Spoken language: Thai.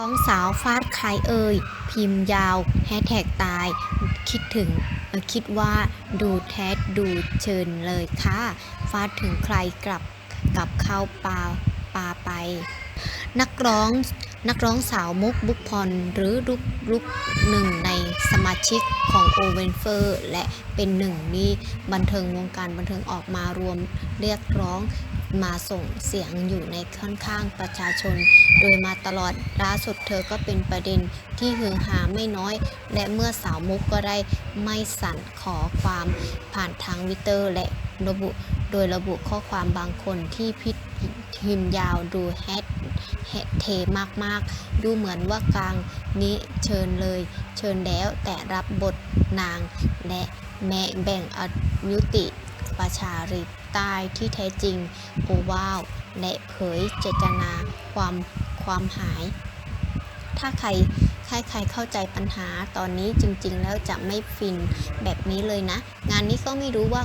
ร้องสาวฟาดใครเอ่ย พิมพ์ยาวแฮชแท็กตาย คิดถึงคิดว่าดูแทสดูเชิญเลยค่ะ ฟาดถึงใครกลับกับเข้าปาปาไป นักร้อง นักร้องสาวมุกบุกพรหรือลุกลุกหนึ่งในสมาชิกของโอเวนเฟอร์และเป็นหนึ่งในบันเทิงวงการบันเทิงออกมารวมเรียกร้องมาส่งเสียงอยู่ในค่อนข้างประชาชน โดยมาตลอดล่าสุดเธอก็เป็นประเด็นที่ฮือฮาไม่น้อย และเมื่อสาวมุกก็ได้ไม่สั่นขอความผ่านทางวิตเตอร์และระบุ โดยระบุข้อความบางคนที่พิดพิมพ์ยาวดูแฮชแฮช เทมากๆ ดูเหมือนว่ากลางนี้เชิญเลย เชิญแล้วแต่รับบทนาง และแม่แบ่งอยุติประชาริใต้ที่แท้จริง โอวาว และเผยเจตนาความความหาย ถ้าใครใครใครเข้าใจปัญหาตอนนี้จริงๆ แล้วจะไม่ฟินแบบนี้เลยนะ งานนี้ก็ไม่รู้ว่า